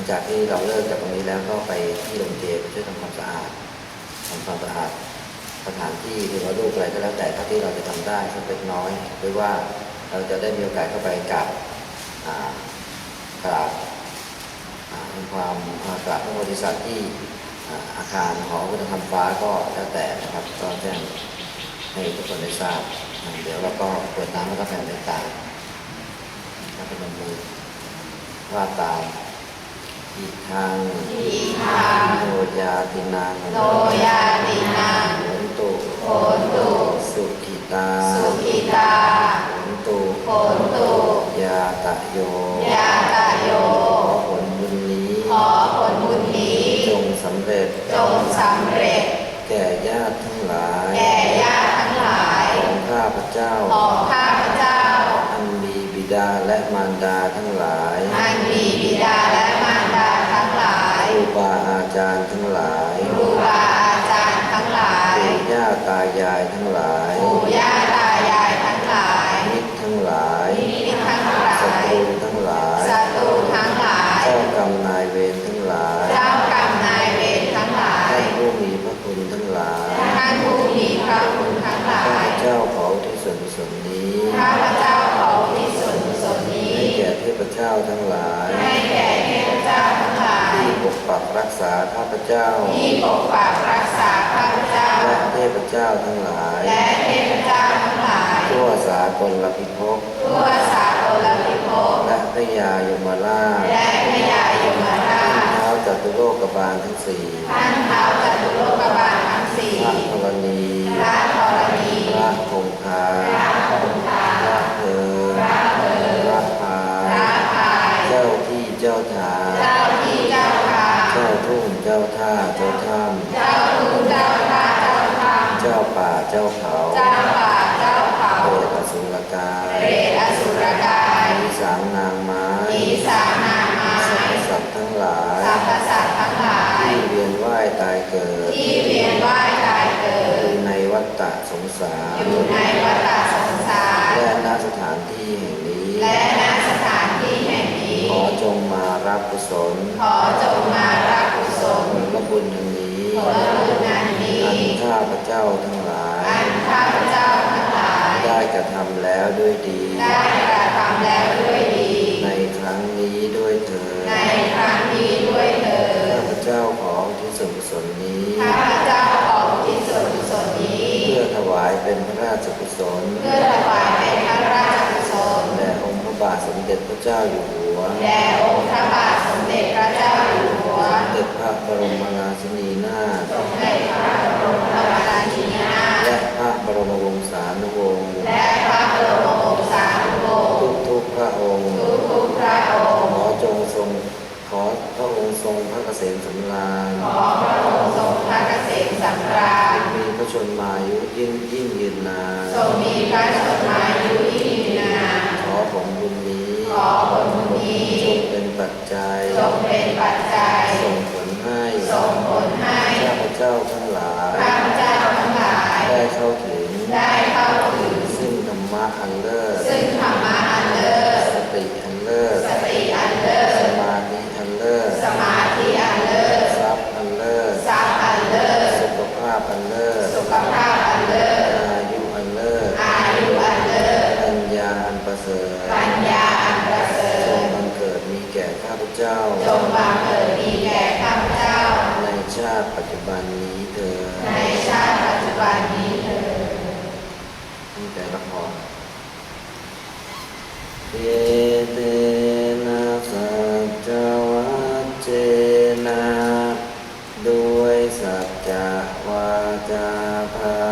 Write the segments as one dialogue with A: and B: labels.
A: งจากที่เราเลิกจากตรงนี้แล้วก็ไปที่โรงเจไปช่วยทำความสะอาดทำความสะอาดสถานที่หรือว่ารูปอะไรก็แล้วแต่เท่าที่เราจะทำได้สักเล็กน้อย หรือว่าเราจะได้มีโอกาสเข้าไปกราบกราบความกราบพระโพธิสัตว์ที่อาคารหอคุณธรรมฟ้าก็แล้วแต่นะครับก็แจ้งให้ทุกคนได้ทราบ เดี๋ยวเราก็เปิดน้ำแล้วก็แผ่เมตตาแล้วก็นมมือว่าตาม อีกทาง
B: ทีทัง
A: โนยาตินัง
B: โนยาตินัง
A: โหนตุ
B: โหนตุ
A: สุขิตา
B: สุขิตา
A: โหนตุ
B: โหนตุ
A: ยาตะโย
B: ยาตะโย
A: ขอผลบุญนี้
B: ขอผลบุญนี้
A: จงสำเร็จ
B: จงสำเร็จ
A: แก่ญาติา
B: ตายา
A: ย
B: ทั้งหลาย
A: ปู่ย่าตายายทั้งหลายมิตรทั้งหลาย
B: มิตรทั้งหลา
A: ศัต
B: ย
A: รูทั้งหลาย
B: ศัตรูทั้งหลาย
A: เจ้ากรรมนายเวรทั้งหลาย
B: เจ้ากรรมนายเวรทั้งหลาย
A: ท่านผู้มีพระคุณทั้งหลาย
B: ท่านผู้มีพระคุณทั้งหลา
A: ข้ายพเจ้าขอที่ส่วนกุศลนี้
B: ข้าพเจ้าขอที่ส่วนกุศลนี้
A: ให้แก่เทพเจ้าทั้งหลาย
B: ก
A: ปักรักษาข้าพเจ้า
B: ที่ปกปักรักษาข้าพเจ้า
A: และเทพเจ้าทั้งหลาย
B: และเทพเจ้าทั้งหลาย
A: ทั่วสากลพิภพ
B: ทั่วสากลพิภพ
A: และพระยายมราช
B: และพญายมราช
A: เท้าจัตุโลกบาลทั้งสี่
B: ท่านเท้าจตุโลกบาลทั้งสี่
A: พระธรณี
B: พระธรณี
A: พระคงคา
B: พระคงคาา
A: ท่า
B: เจ้า
A: ถ้ำ
B: เจ้าทุ่งเจ้าท่าเจ้าทาง
A: เจ้าป่าเจ้าเขา
B: เจ้าป่าเจ้าเขา
A: เปรตอสุรกาย
B: เปรตอสุรกาย
A: มีสางนางไม้
B: มีสามนางไม้
A: สัตว์ทั้งหลาย
B: สรรพสัตว์ทั้งหลาย
A: ที่เวียนว่ายตายเกิด
B: ที่เวียนว่ายตายเกิดอ
A: ยู่ในวัฏฏะสงสาร
B: อยู่ในวัฏฏะสงสาร
A: และณสถานที่แห่งนี้
B: และณสถานที่แห่งนี้
A: ขอจงมารับกุศล
B: ขอจงมา บุ
A: ญอันนี้
B: ผลบุญอันนี้
A: อันข้าพเจ้าทั้งหลาย
B: อันข้าพเจ้าทั้งหลาย
A: ได้กระทำแล้วด้วยดี
B: ได้กระทำแล้วด้วยดี
A: ในครั้งนี้ด้วยเถิด
B: ในครั้งนี้ด้วยเถิด
A: ข้าพเจ้าขอที่ส่วนกุศลนี้
B: ข้าพเจ้าขอที่ส่วนกุศลนี้
A: เพื่อถวายเป็นพระราชกุศล
B: เพื่อถวายเป็นพระราชกุศล
A: แด่องค์พระบาทสมเด็จพระเจ้าอยู่หัว
B: แด่องค์พระบาทสมเด็จพระเจ้าอยู่หัว
A: สมเด็จพระบรมราชินีนาถ
B: สมเด็จพระบรมราชินีนาถ
A: และพระบรมวงศานุวงศ์
B: และพระบรมวงศานุวงศ์
A: ทุกทุกๆพระองค์
B: ทุกๆพระองค์
A: ขอจงทรงขอพ ระองค์ทรงพระเกษมสำราญ
B: ขอพระองค์ทรงพระเกษมสำราญ
A: มีพระชนมายุยิ่งยิ่งยืนนาน
B: ทรงมีพระชนมายุยิ่งยืนนาน
A: ขอผลบุญนี้
B: ขอผลบุญนี้
A: จงเป็นปัจจัย
B: จงเป็นปัจจัย
A: ส่งผล ภา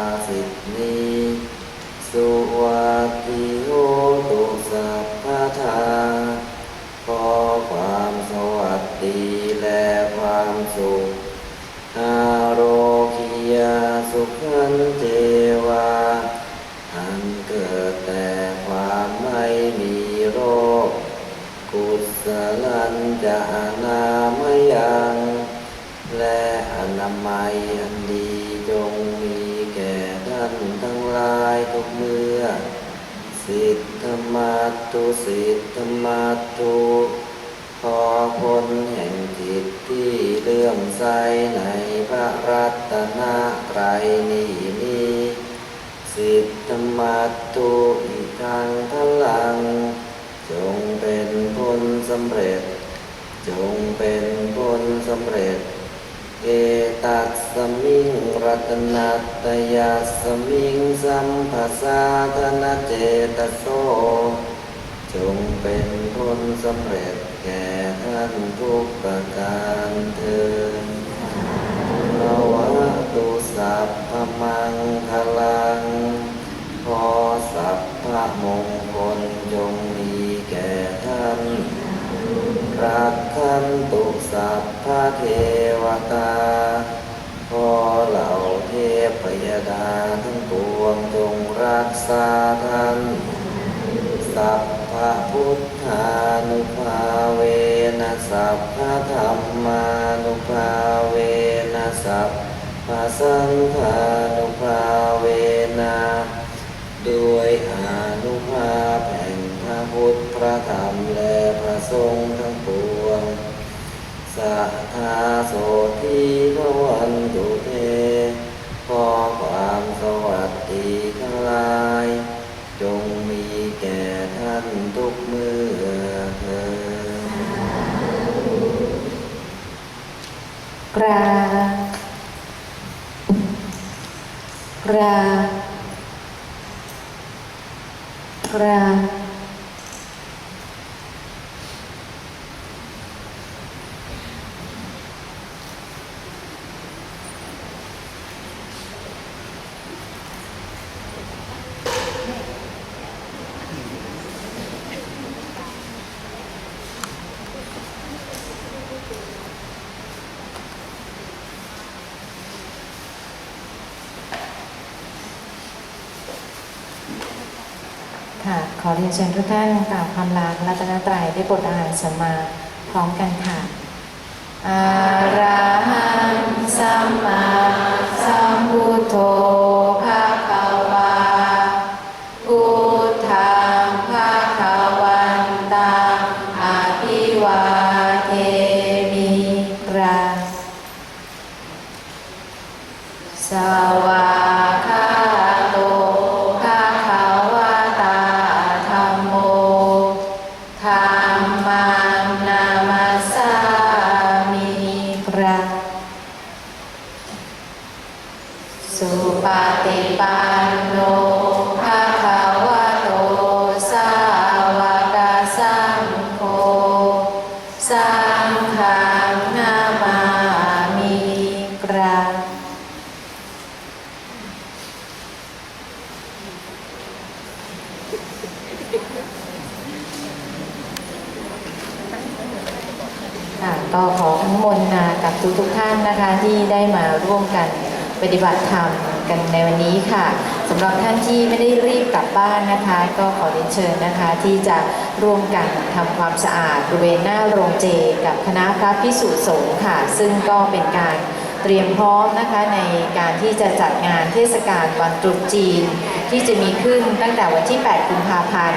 A: มัต
B: ตุ
A: สิทธมัตตุขอผลแห่งจิตที่เลื่อมใสในพระรัตนตรัยนี้นี้สิทธมัตตุอิทังพลัง จงเป็นผลสำเร็จ จงเป็นผลสำเร็จ เอตัสสมิงรัตนัตยัสมิงสัมภาสาธนเจตโส จงเป็นผลสำเร็จแก่ท่านทุกประการเถิดภาวะตุสัพพมังคลังขอสัพพมงคลจงมีแก่ท่าน รักขันตุสัพพเทวตา ขอเหล่าเทพยดาทั้งปวงจงรักษาท่าน สัพพะพุทธานุภาเวนะสัพพะธรรมานุภาเวนะสัพพะ สังฆานุภาเวนะด้วยอานุภาพแห่งพระพุทธพระธรรมและพระสงฆ์ทั้งปวงสัทธาโสทีพระวันตุเทขอความสวัสดีทั้งหลาย จงมีแก่ท่านทุกเมื่อเถิด
C: กราบ รา รา ค่ะขอเรียนเชิญทุกท่านกล่าวคำลาพระรัตนตรัยได้บทอาหารสัมมาพร้อมกันค่ะอาระหังสัมมา กสังโฆสังฆังนามามิกราบค่ะก็ขอทั้งมนต์นากับทุกทุกท่านนะคะที่ได้มาร่วมกันปฏิบัติธรรมกันในวันนี้ค่ะ สำหรับท่านที่ไม่ได้รีบกลับบ้านนะคะ ก็ขอเรียนเชิญนะคะที่จะร่วมกันทำความสะอาดบริเวณหน้าโรงเจ กับคณะพระพิสุสงฆ์ค่ะ ซึ่งก็เป็นการเตรียมพร้อมนะคะในการที่จะจัดงานเทศกาลวันตรุษจีน ที่จะมีขึ้นตั้งแต่วันที่ 8 กุมภาพันธ์